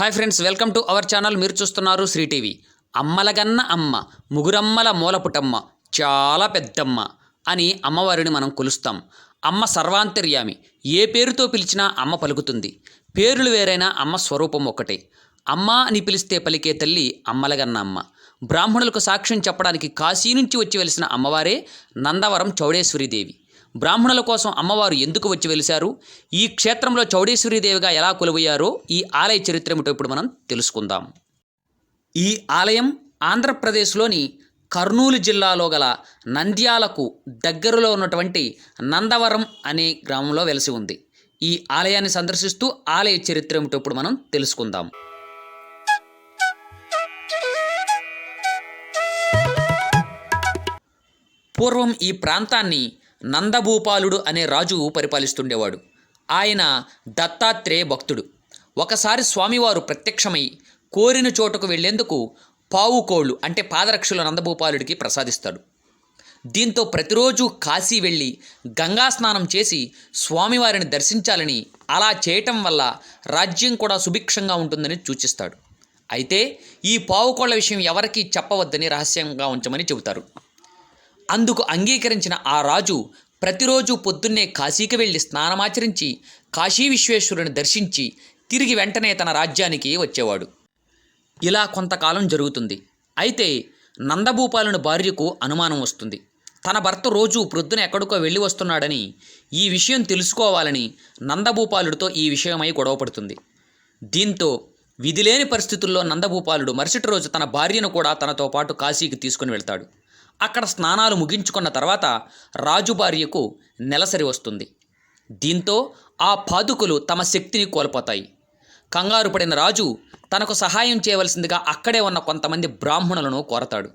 Hi friends welcome to our channel. మీరు చూస్తున్నారు Shri TV. అమ్మలగన్న అమ్మ ముగురమ్మల మూలపుటమ్మ చాలా పెద్దమ్మ అని అమ్మవారిని మనం కొలుస్తాం. అమ్మ సర్వాంతర్యామి. ఏ పేరుతో పిలిచినా అమ్మ పలుకుతుంది. పేర్లు వేరైనా అమ్మ స్వరూపం ఒకటే అమ్మ అని పిలిస్తే పలికే తల్లి అమ్మలగన్న అమ్మ. బ్రాహ్మణులకు సాక్ష్యం చెప్పడానికి కాశీ నుంచి వచ్చి వెలిసిన అమ్మవారే నందవరం చౌడేశ్వరీదేవి. బ్రాహ్మణుల కోసం అమ్మవారు ఎందుకు వచ్చి వెలిశారు? ఈ క్షేత్రంలో చౌడేశ్వరీదేవిగా ఎలా కొలువయ్యారో ఈ ఆలయ చరిత్ర ఏమిటో ఇప్పుడు మనం తెలుసుకుందాం. ఈ ఆలయం ఆంధ్రప్రదేశ్లోని కర్నూలు జిల్లాలో గల నంద్యాలకు దగ్గరలో ఉన్నటువంటి నందవరం అనే గ్రామంలో వెలసి ఉంది. ఈ ఆలయాన్ని సందర్శిస్తూ ఆలయ చరిత్ర ఏమిటో ఇప్పుడు మనం తెలుసుకుందాం. పూర్వం ఈ ప్రాంతాన్ని నందభూపాలుడు అనే రాజు పరిపాలిస్తుండేవాడు. ఆయన దత్తాత్రేయ భక్తుడు. ఒకసారి స్వామివారు ప్రత్యక్షమై కోరిన చోటుకు వెళ్ళేందుకు పావుకోళ్ళు అంటే పాదరక్షలు నందభూపాలుడికి ప్రసాదిస్తాడు. దీంతో ప్రతిరోజు కాశీ వెళ్ళి గంగా స్నానం చేసి స్వామివారిని దర్శించాలని అలా చేయటం వల్ల రాజ్యం కూడా సుభిక్షంగా ఉంటుందని సూచిస్తాడు. అయితే ఈ పావుకోళ్ళ విషయం ఎవరికీ చెప్పవద్దని రహస్యంగా ఉంచమని చెబుతారు. అందుకు అంగీకరించిన ఆ రాజు ప్రతిరోజు పొద్దున్నే కాశీకి వెళ్ళి స్నానమాచరించి కాశీ విశ్వేశ్వరుని దర్శించి తిరిగి వెంటనే తన రాజ్యానికి వచ్చేవాడు. ఇలా కొంతకాలం జరుగుతుంది. అయితే నందభూపాలుని భార్యకు అనుమానం వస్తుంది. తన భర్త రోజు ప్రొద్దున ఎక్కడికో వెళ్ళి వస్తున్నాడని ఈ విషయం తెలుసుకోవాలని నందభూపాలుడితో ఈ విషయమై గొడవపడుతుంది దీంతో విధిలేని పరిస్థితుల్లో నందభూపాలుడు మరుసటి రోజు తన భార్యను కూడా తనతో పాటు కాశీకి తీసుకుని వెళ్తాడు. అక్కడ స్నానాలు ముగించుకున్న తర్వాత రాజు భార్యకు నెలసరి వస్తుంది. దీంతో ఆ పాదుకులు తమ శక్తిని కోల్పోతాయి. కంగారు పడిన రాజు తనకు సహాయం చేయవలసిందిగా అక్కడే ఉన్న కొంతమంది బ్రాహ్మణులను కోరతాడు.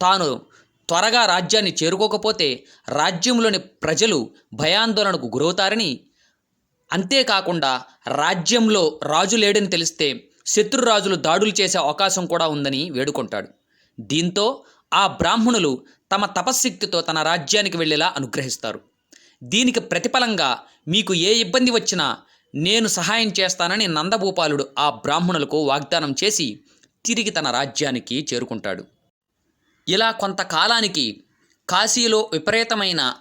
తాను త్వరగా రాజ్యాన్ని చేరుకోకపోతే రాజ్యంలోని ప్రజలు భయాందోళనకు గురవుతారని అంతేకాకుండా రాజ్యంలో రాజు లేడని తెలిస్తే శత్రురాజులు దాడులు చేసే అవకాశం కూడా ఉందని వేడుకుంటాడు. దీంతో ఆ బ్రాహ్మణులు తమ తపశ్శక్తితో తన రాజ్యానికి వెళ్ళేలా అనుగ్రహిస్తారు. దీనికి ప్రతిఫలంగా మీకు ఏ ఇబ్బంది వచ్చినా నేను సహాయం చేస్తానని నందభూపాలుడు ఆ బ్రాహ్మణులకు వాగ్దానం చేసి తిరిగి తన రాజ్యానికి చేరుకుంటాడు. ఇలా కొంతకాలానికి కాశీలో విపరీతమైన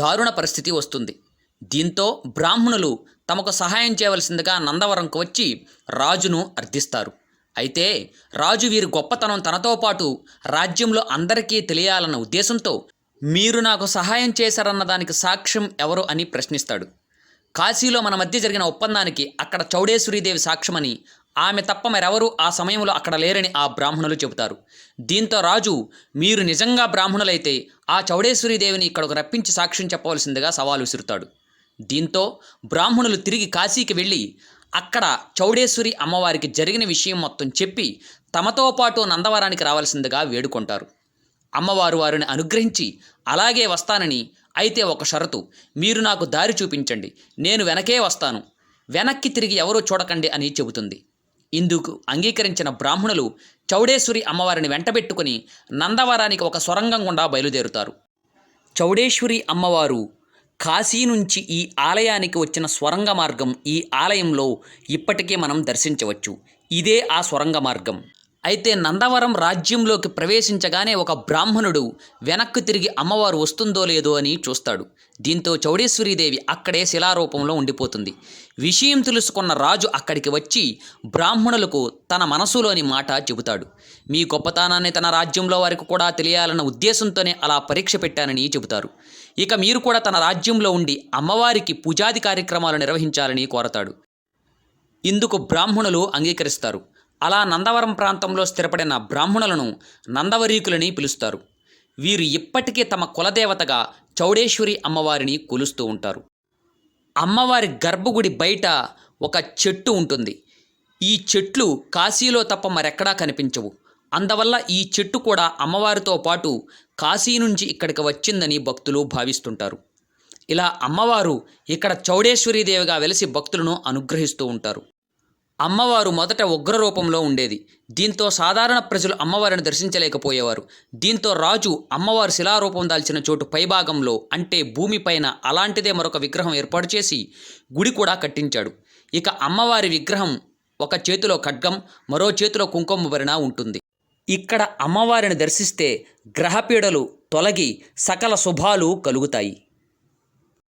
దారుణ పరిస్థితి వస్తుంది. దీంతో బ్రాహ్మణులు తమకు సహాయం చేయవలసిందిగా నందవరంకు వచ్చి రాజును అర్థిస్తారు అయితే రాజు వీరి గొప్పతనం తనతో పాటు రాజ్యంలో అందరికీ తెలియాలన్న ఉద్దేశంతో మీరు నాకు సహాయం చేశారన్న దానికి సాక్ష్యం ఎవరు అని ప్రశ్నిస్తాడు. కాశీలో మన మధ్య జరిగిన ఒప్పందానికి అక్కడ చౌడేశ్వరీదేవి సాక్ష్యమని ఆమె తప్ప మరెవరూ ఆ సమయంలో అక్కడ లేరని ఆ బ్రాహ్మణులు చెబుతారు. దీంతో రాజు మీరు నిజంగా బ్రాహ్మణులైతే ఆ చౌడేశ్వరీదేవిని ఇక్కడకు రప్పించి సాక్ష్యం చెప్పవలసిందిగా సవాలు విసురుతాడు. దీంతో బ్రాహ్మణులు తిరిగి కాశీకి వెళ్ళి అక్కడ చౌడేశ్వరి అమ్మవారికి జరిగిన విషయం మొత్తం చెప్పి తమతో పాటు నందవరానికి రావాల్సిందిగా వేడుకుంటారు. అమ్మవారు వారిని అనుగ్రహించి అలాగే వస్తానని అయితే ఒక షరతు మీరు నాకు దారి చూపించండి నేను వెనకే వస్తాను వెనక్కి తిరిగి ఎవరూ చూడకండి అని చెబుతుంది. ఇందుకు అంగీకరించిన బ్రాహ్మణులు చౌడేశ్వరి అమ్మవారిని వెంటబెట్టుకుని నందవరానికి ఒక సొరంగం గుండా బయలుదేరుతారు. చౌడేశ్వరి అమ్మవారు కాశీ నుంచి ఈ ఆలయానికి వచ్చిన స్వరంగ మార్గం ఈ ఆలయంలో ఇప్పటికే మనం దర్శించవచ్చు. ఇదే ఆ స్వరంగ మార్గం అయితే నందవరం రాజ్యంలోకి ప్రవేశించగానే ఒక బ్రాహ్మణుడు వెనక్కు తిరిగి అమ్మవారు వస్తుందో లేదో అని చూస్తాడు. దీంతో చౌడేశ్వరీదేవి అక్కడే శిలారూపంలో ఉండిపోతుంది. విషయం తెలుసుకున్న రాజు అక్కడికి వచ్చి బ్రాహ్మణులకు తన మనసులోని మాట చెబుతాడు. మీ గొప్పతనాన్ని తన రాజ్యంలో వారికి కూడా తెలియాలన్న ఉద్దేశంతోనే అలా పరీక్ష పెట్టానని చెబుతారు. ఇక మీరు కూడా తన రాజ్యంలో ఉండి అమ్మవారికి పూజాది కార్యక్రమాలు నిర్వహించాలని కోరతాడు. ఇందుకు బ్రాహ్మణులు అంగీకరిస్తారు. అలా నందవరం ప్రాంతంలో స్థిరపడిన బ్రాహ్మణులను నందవరీకులని పిలుస్తారు. వీరు ఇప్పటికీ తమ కులదేవతగా చౌడేశ్వరి అమ్మవారిని కొలుస్తూ ఉంటారు. అమ్మవారి గర్భగుడి బయట ఒక చెట్టు ఉంటుంది. ఈ చెట్లు కాశీలో తప్ప మరెక్కడా కనిపించవు. అందువల్ల ఈ చెట్టు కూడా అమ్మవారితో పాటు కాశీ నుంచి ఇక్కడికి వచ్చిందని భక్తులు భావిస్తుంటారు. ఇలా అమ్మవారు ఇక్కడ చౌడేశ్వరీదేవిగా వెలిసి భక్తులను అనుగ్రహిస్తూ ఉంటారు. అమ్మవారు మొదట ఉగ్ర రూపంలో ఉండేది. దీంతో సాధారణ ప్రజలు అమ్మవారిని దర్శించలేకపోయేవారు. దీంతో రాజు అమ్మవారు శిలారూపం దాల్చిన చోటు పైభాగంలో అంటే భూమిపైన అలాంటిదే మరొక విగ్రహం ఏర్పాటు చేసి గుడి కూడా కట్టించాడు. ఇక అమ్మవారి విగ్రహం ఒక చేతిలో ఖడ్గం మరో చేతిలో కుంకుమ భరిణ ఉంటుంది. ఇక్కడ అమ్మవారిని దర్శిస్తే గ్రహపీడలు తొలగి సకల శుభాలు కలుగుతాయి.